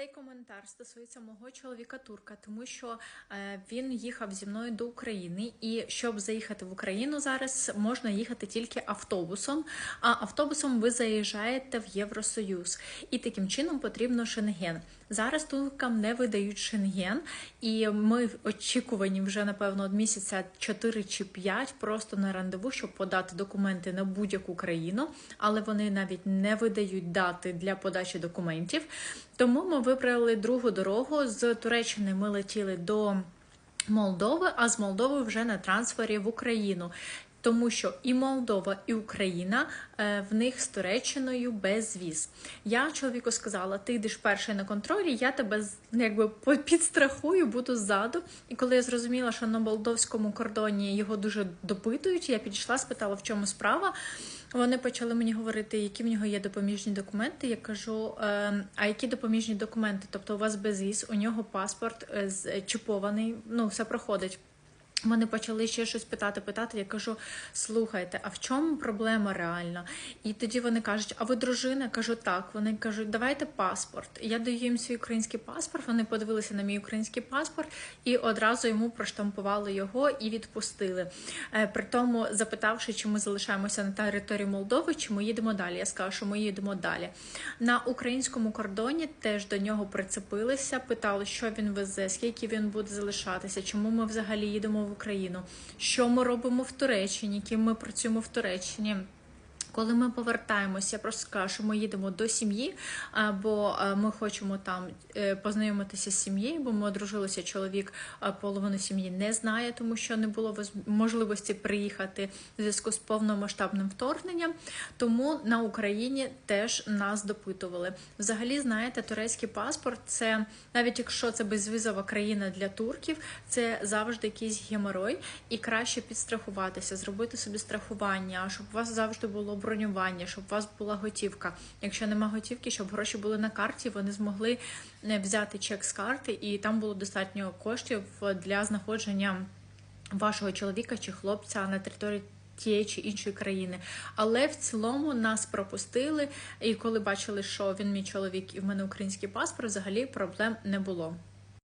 Цей коментар стосується мого чоловіка турка, тому що е, він їхав зі мною до України, і щоб заїхати в Україну зараз, можна їхати тільки автобусом. А автобусом ви заїжджаєте в Євросоюз, і таким чином потрібно шенген. Зараз туркам не видають шенген, і ми очікувані вже напевно від місяця 4 чи 5 просто на рандеву, щоб подати документи на будь-яку країну, але вони навіть не видають дати для подачі документів. Тому ми вибрали другу дорогу. З Туреччини ми летіли до Молдови, а з Молдови вже на трансфері в Україну. Тому що і Молдова, і Україна е, в них з Туреччиною без віз. Я чоловіку сказала: ти йдеш перший на контролі, я тебе якби підстрахую, буду ззаду. І коли я зрозуміла, що на молдовському кордоні його дуже допитують, я підійшла, спитала, в чому справа. Вони почали мені говорити, які в нього є допоміжні документи. Я кажу, «Е, а які допоміжні документи? Тобто у вас безвіз, у нього паспорт е, з- чіпований, ну все проходить. Вони почали ще щось питати, питати. Я кажу: слухайте, а в чому проблема реально? І тоді вони кажуть: А ви дружина? Я кажу, так. Вони кажуть, давайте паспорт. Я даю їм свій український паспорт. Вони подивилися на мій український паспорт і одразу йому проштампували його і відпустили. Е, При тому, запитавши, чи ми залишаємося на території Молдови, чи ми їдемо далі. Я сказала, що ми їдемо далі. На українському кордоні теж до нього прицепилися, питали, що він везе, скільки він буде залишатися, чому ми взагалі їдемо в Україну, що ми робимо в Туреччині, ким ми працюємо в Туреччині. Коли ми повертаємося, я просто скажу, що ми їдемо до сім'ї, бо ми хочемо там е, познайомитися з сім'єю, бо ми одружилися. Чоловік половину сім'ї не знає, тому що не було можливості приїхати в зв'язку з повномасштабним вторгненням. Тому на Україні теж нас допитували. Взагалі, знаєте, турецький паспорт це навіть якщо це безвізова країна для турків, це завжди якийсь геморой, і краще підстрахуватися, зробити собі страхування, щоб у вас завжди було бронювання, щоб у вас була готівка. Якщо нема готівки, щоб гроші були на карті, вони змогли е, взяти чек з карти, і там було достатньо коштів для знаходження вашого чоловіка чи хлопця на території. Тієї чи іншої країни, але в цілому нас пропустили. І коли бачили, що він мій чоловік і в мене український паспорт, взагалі проблем не було.